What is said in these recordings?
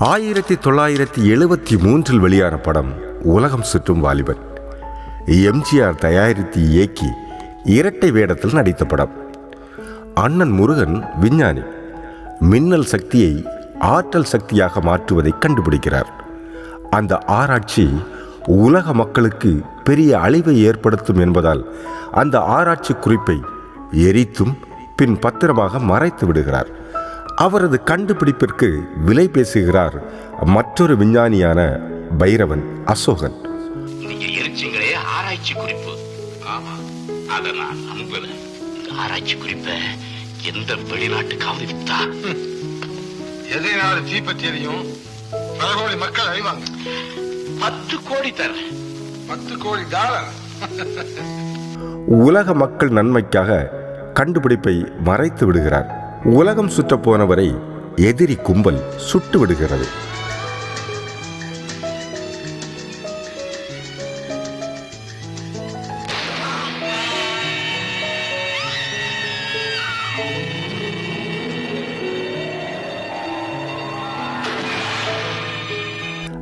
ஆயிரத்தி தொள்ளாயிரத்தி எழுபத்தி மூன்றில் வெளியான படம் உலகம் சுற்றும் வாலிபன். எம்ஜிஆர் தயாரித்து இயக்கி இரட்டை வேடத்தில் நடித்த படம். அண்ணன் முருகன் விஞ்ஞானி. மின்னல் சக்தியை ஆற்றல் சக்தியாக மாற்றுவதை கண்டுபிடிக்கிறார். அந்த ஆராய்ச்சி உலக மக்களுக்கு பெரிய அழிவை ஏற்படுத்தும் என்பதால் அந்த ஆராய்ச்சி குறிப்பை எரித்தும் பின் பத்திரமாக மறைத்து விடுகிறார். அவரது கண்டுபிடிப்பிற்கு விலை பேசுகிறார் மற்றொரு விஞ்ஞானியான பைரவன் அசோகன். ஆராய்ச்சி குறிப்பு. ஆமா அத நான் நம்பல இந்த ஆராய்ச்சி குறிப்பை எந்த வெளிநாட்டுக்காவது வித்தா? எதை நாடு எரியும்? பல கோடி மக்கள் அறிவாங்க பத்து கோடி தரேன் பத்து கோடி டாலர். உலக மக்கள் நன்மைக்காக கண்டுபிடிப்பை மறைத்து விடுகிறார். உலகம் சுற்றப்போனவரை எதிரி கும்பல் சுட்டு விடுகிறது.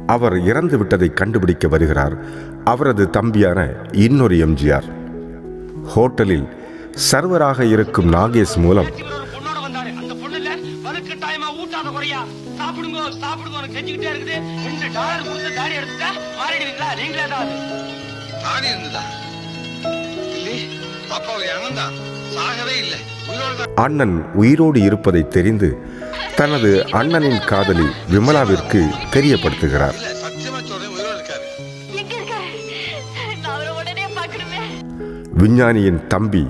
அவர் இறந்து விட்டதை கண்டுபிடிக்க வருகிறார். அவரது தம்பியான இன்னொரு எம்ஜிஆர். ஹோட்டலில் சர்வராக இருக்கும் நாகேஷ் மூலம் குறையா சாப்பிடுங்க சாப்பிடுங்க கெஞ்சிக்கிட்டே இருக்குது. ரெண்டு டாலர் கொடுத்து தாடி எடுத்துட்டா மாறிடுவீங்களா? நீங்களே ஏதாவது தாடி இருந்ததா? அண்ணன் தான் சாகவே இல்லை. உயிரோடு தான். அண்ணன் உயிரோடு இருப்பதை தெரிந்து தனது அண்ணனின் காதலி விமலாவிற்கு தெரியப்படுத்துகிறார். விஞ்ஞானியின் தம்பி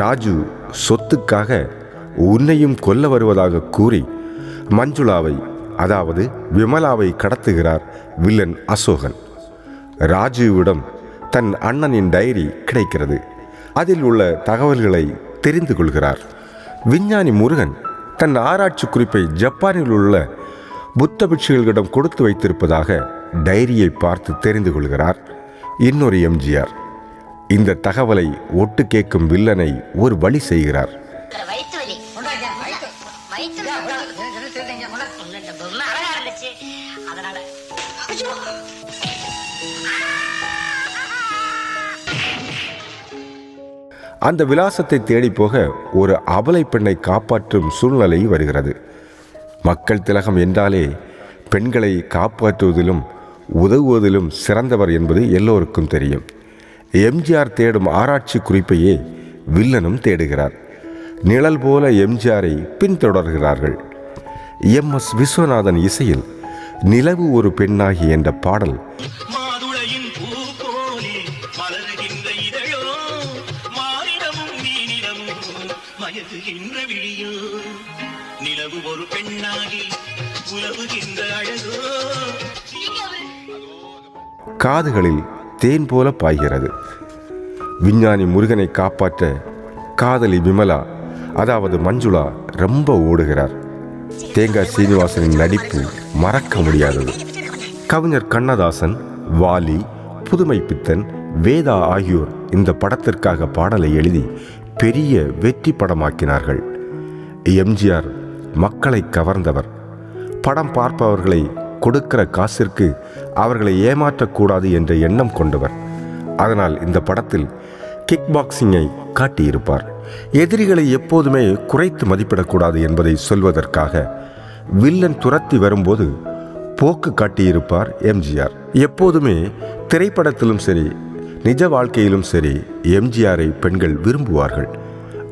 ராஜு சொத்துக்காக உன்னையும் கொல்ல வருவதாக கூறி மஞ்சுளாவை அதாவது விமலாவை கடத்துகிறார் வில்லன் அசோகன். ராஜீவிடம் தன் அண்ணனின் டைரி கிடைக்கிறது. அதில் உள்ள தகவல்களை தெரிந்து கொள்கிறார். விஞ்ஞானி முருகன் தன் ஆராய்ச்சி குறிப்பை ஜப்பானில் உள்ள புத்த பிட்சுகளிடம் கொடுத்து வைத்திருப்பதாக டைரியை பார்த்து தெரிந்து கொள்கிறார் இன்னொரு எம்ஜிஆர். இந்த தகவலை ஒட்டு கேட்கும் வில்லனை ஒரு வழி செய்கிறார். அந்த விலாசத்தை தேடி போக ஒரு அபலை பெண்ணை காப்பாற்றும் சூழ்நிலை வருகிறது. மக்கள் திலகம் என்றாலே பெண்களை காப்பாற்றுவதிலும் உதவுவதிலும் சிறந்தவர் என்பது எல்லோருக்கும் தெரியும். எம்ஜிஆர் தேடும் ஆராய்ச்சி குறிப்பையே வில்லனும் தேடுகிறார். நிழல் போல எம்ஜிஆரை பின்தொடர்கிறார்கள். எம் எஸ் விஸ்வநாதன் இசையில் நிலவு ஒரு பெண்ணாகி என்ற பாடல். நிலவு ஒரு பெண்ணாகி உலவுகின்ற அழகோ. காதுகளில் தேன் போல பாய்கிறது. விஞ்ஞானி முருகனை காப்பாற்ற காதலி விமலா அதாவது மஞ்சுளா ரொம்ப ஓடுகிறார். தேங்காய் சீனிவாசனின் நடிப்பு மறக்க முடியாதது. கவிஞர் கண்ணதாசன் வாலி புதுமை பித்தன் வேதா ஆகியோர் இந்த படத்திற்காக பாடலை எழுதி பெரிய வெற்றி படமாக்கினார்கள். எம்ஜிஆர் மக்களை கவர்ந்தவர். படம் பார்ப்பவர்களை கொடுக்கிற காசிற்கு அவர்களை ஏமாற்றக்கூடாது என்ற எண்ணம் கொண்டவர். அதனால் இந்த படத்தில் கிக் பாக்ஸிங்கை காட்டியிருப்பார். எதிரிகளை எப்போதுமே குறைத்து மதிப்பிடக்கூடாது என்பதை சொல்வதற்காக வில்லன் துரத்தி வரும்போது போக்கு காட்டியிருப்பார் எம்ஜிஆர். எப்போதுமே திரைப்படத்திலும் சரி நிஜ வாழ்க்கையிலும் சரி எம்ஜிஆரை பெண்கள் விரும்புவார்கள்.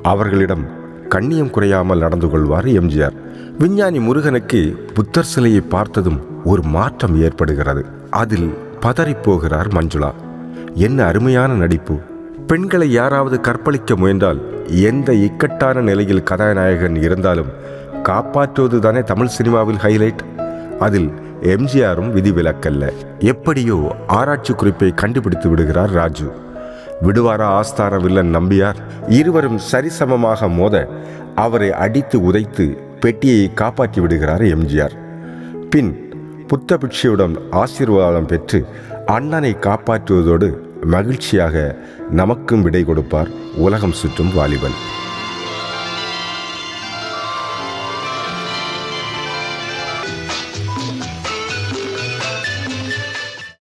அவர்களிடம் கண்ணியம் குறையாமல் நடந்து கொள்வார் எம்ஜிஆர். விஞ்ஞானி முருகனுக்கு புத்தர் சிலையை பார்த்ததும் ஒரு மாற்றம் ஏற்படுகிறது. அதில் பதறிப் போகிறார் மஞ்சுளா. என்ன அருமையான நடிப்பு. பெண்களை யாராவது கற்பழிக்க முயன்றால் எந்த இக்கட்டான நிலையில் கதாநாயகன் இருந்தாலும் காப்பாற்றுவது தானே தமிழ் சினிமாவில் ஹைலைட்? அதில் எம்ஜிஆரும் விதிவிலக்கல்ல. எப்படியோ ஆராய்ச்சி குறிப்பை கண்டுபிடித்து விடுகிறார் ராஜு. விடுவாரா ஆஸ்தான வில்லன் நம்பியார்? இருவரும் சரிசமமாக மோத அவரை அடித்து உதைத்து பெட்டியை காப்பாற்றி விடுகிறார் எம்ஜிஆர். பின் புத்தபிக்ஷையுடன் ஆசீர்வாதம் பெற்று அண்ணனை காப்பாற்றுவதோடு மகிழ்ச்சியாக நமக்கும் விடை கொடுப்பார் உலகம் சுற்றும் வாலிபன்.